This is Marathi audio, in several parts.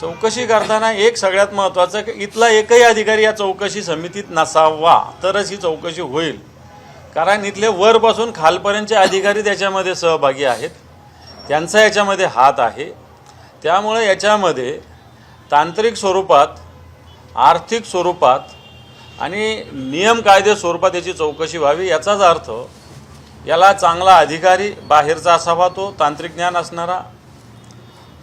चौकशी करताना एक सगळ्यात महत्त्वाचं की इथला एकही अधिकारी या चौकशी समितीत नसावा तरच ही चौकशी होईल. कारण इथले वरपासून खालपर्यंतचे अधिकारी त्याच्यामध्ये सहभागी आहेत. त्यांचा याच्यामध्ये हात आहे. त्यामुळे याच्यामध्ये तांत्रिक स्वरूपात आर्थिक स्वरूपात आणि नियम कायदे स्वरूपात याची चौकशी व्हावी याचाच अर्थ याला चांगला अधिकारी बाहेरचा असावा तो तांत्रिक ज्ञान असणारा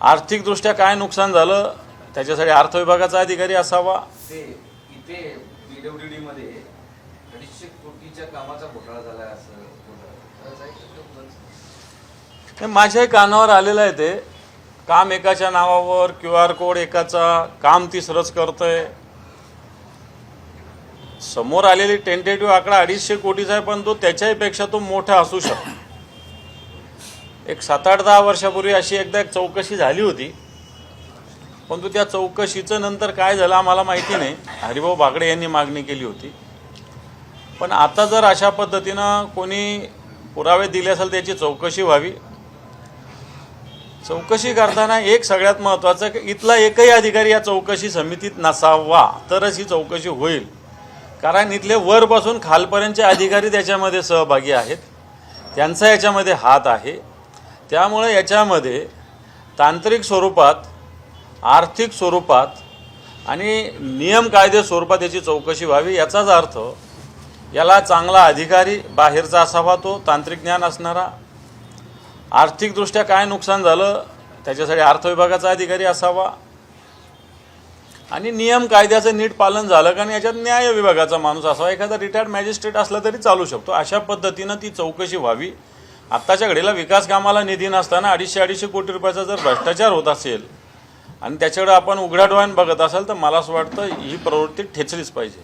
आर्थिकदृष्ट्या काय नुकसान झालं त्याच्यासाठी अर्थ विभागाचा अधिकारी असावा. ते इथे पीडब्ल्यूडी मध्ये अडीचशे कोटीच्या कामाचा घोटाळा झाला असं माझ्याही कानावर आलेलं आहे ते. काम एकाच्या नावावर क्यू आर कोड एकाचा काम तिसरंच करतंय. समोर आलेली टेंटेटिव्ह आकडा अडीचशे कोटीचा आहे पण तो त्याच्याही पेक्षा तो मोठा असू शकतो. एक सात आठ दहा वर्षापूर्वी अशी एकदा एक चौकशी झाली होती. परंतु त्या चौकशीचं नंतर काय झालं आम्हाला माहिती नाही. हरिभाऊ बागडे यांनी मागणी केली होती. पण आता जर अशा पद्धतीनं कोणी पुरावे दिले असेल त्याची चौकशी व्हावी. चौकशी करताना एक सगळ्यात महत्त्वाचं की इथला एकही अधिकारी या चौकशी समितीत नसावा तरच ही चौकशी होईल. कारण इथले वरपासून खालपर्यंतचे अधिकारी त्याच्यामध्ये सहभागी आहेत. त्यांचा याच्यामध्ये हात आहे. त्यामुळे याच्यामध्ये तांत्रिक स्वरूपात आर्थिक स्वरूपात आणि नियम कायदे स्वरूपात याची चौकशी व्हावी याचाच अर्थ याला चांगला अधिकारी बाहेरचा असावा तो तांत्रिक ज्ञान असणारा. आर्थिकदृष्ट्या काय नुकसान झालं त्याच्यासाठी अर्थ विभागाचा अधिकारी असावा. आणि नियम कायद्याचं नीट पालन झालं का आणि याच्यात न्याय विभागाचा माणूस असावा. एखादा रिटायर्ड मॅजिस्ट्रेट असला तरी चालू शकतो. अशा पद्धतीनं ती चौकशी व्हावी. आत्ताच्या घडीला विकास कामाला निधी नसताना अडीचशे अडीचशे कोटी रुपयाचा जर भ्रष्टाचार होत असेल आणि त्याच्याकडे आपण उघड्या डोळ्यानं बघत असाल तर मला असं वाटतं ही प्रवृत्ती ठेचलीच पाहिजे.